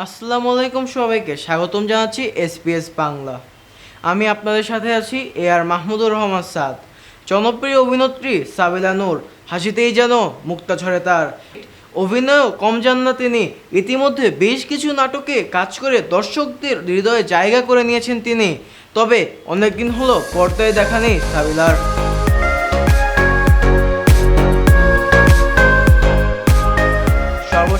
আসসালামু আলাইকুম সবাইকে, স্বাগতম জানাচ্ছি এসপিএস বাংলা। আমি আপনাদের সাথে আছি এ আর মাহমুদুর রহমান সাদ। জনপ্রিয় অভিনেত্রী সাবিলা নূর, হাসিতেই যেন মুক্তা ঝরে তার। অভিনয়ও কম যান না তিনি, ইতিমধ্যে বেশ কিছু নাটকে কাজ করে দর্শকদের হৃদয়ে জায়গা করে নিয়েছেন তিনি। তবে অনেকদিন হলো পর্দায় দেখা নেই সাবিলার।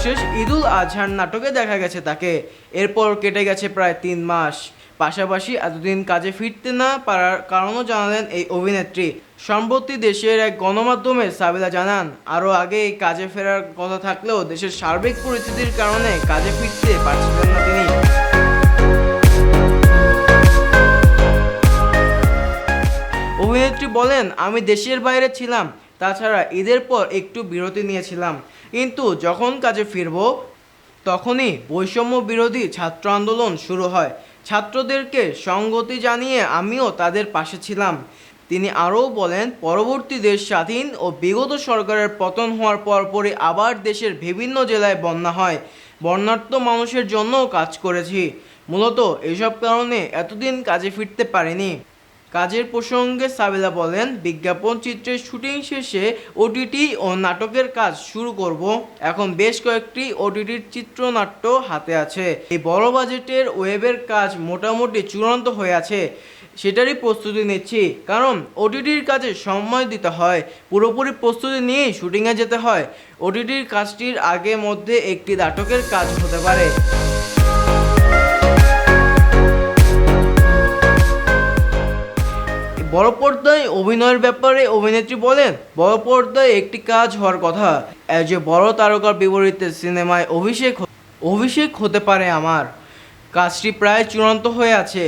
সর্বশেষ ঈদুল আজহার নাটকে দেখা গেছে তাকে। এরপর কেটে গেছে প্রায় তিন মাস। পাশাপাশি এতদিন কাজে ফিরতে না পারার কারণও জানালেন এই অভিনেত্রী। সম্প্রতি দেশের এক গণমাধ্যমে সাবিলা জানান, আরও আগে কাজে ফেরার কথা থাকলেও দেশের সার্বিক পরিস্থিতির কারণে কাজে ফিরতে পারছিলেন না তিনি। অভিনেত্রী বলেন, আমি দেশের বাইরে ছিলাম তাছাড়া ঈদের পর একটু বিরতি নিয়েছিলাম। কিন্তু যখন কাজে ফিরব, তখনই বৈষম্য বিরোধী ছাত্র আন্দোলন শুরু হয়। ছাত্রদেরকে সঙ্গতি জানিয়ে আমিও তাদের পাশে ছিলাম। তিনি আরও বলেন, পরবর্তী দেশ স্বাধীন ও বিগত সরকারের পতন হওয়ার পরপরই আবার দেশের বিভিন্ন জেলায় বন্যা হয়। বন্যার্থ মানুষের জন্যও কাজ করেছি। মূলত এসব কারণে এতদিন কাজে ফিরতে পারিনি। কাজের প্রসঙ্গে সাবিলা বলেন, বিজ্ঞাপন চিত্রের শুটিং শেষে ওটিটি ও নাটকের কাজ শুরু করব। এখন বেশ কয়েকটি ওটিটির চিত্রনাট্য হাতে আছে। এই বড় বাজেটের ওয়েবের কাজ মোটামুটি চূড়ান্ত হয়ে আছে, সেটারই প্রস্তুতি নিচ্ছি। কারণ ওটিটির কাজে সময় দিতে হয়, পুরোপুরি প্রস্তুতি নিয়েই শুটিংয়ে যেতে হয়। ওটিটির কাজটির আগে মধ্যে একটি নাটকের কাজ হতে পারে। বড় পর্দায় অভিনয়ের ব্যাপারে অভিনেত্রী বলেন, বড় পর্দায় একটি কাজ হওয়ার কথা এ যে বড় তারকার বিপরীতে সিনেমায় অভিষেক অভিষেক হতে পারে আমার। কাজটি প্রায় চূড়ান্ত হয়ে আছে।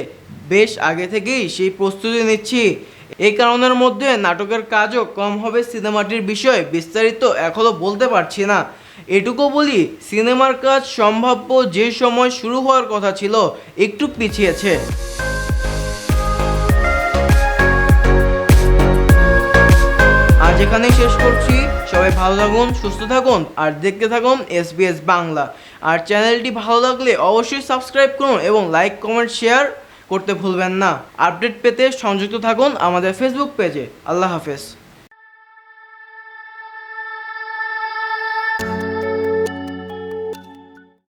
বেশ আগে থেকেই সেই প্রস্তুতি নিচ্ছি। এই কারণের মধ্যে নাটকের কাজও কম হবে সিনেমাটির বিষয়ে বিস্তারিত এখনও বলতে পারছি না। এটুকু বলি, সিনেমার কাজ সম্ভাব্য যে সময় শুরু হওয়ার কথা ছিল, একটু পিছিয়েছে। এখানেই শেষ করছি। সবাই ভালো থাকুন, সুস্থ থাকুন, আর দেখতে থাকুন এসবিএস বাংলা। আর চ্যানেলটি ভালো লাগলে অবশ্যই সাবস্ক্রাইব করুন এবং লাইক, কমেন্ট, শেয়ার করতে ভুলবেন না। আপডেট পেতে সংযুক্ত থাকুন আমাদের ফেসবুক পেজে। আল্লাহ হাফেজ।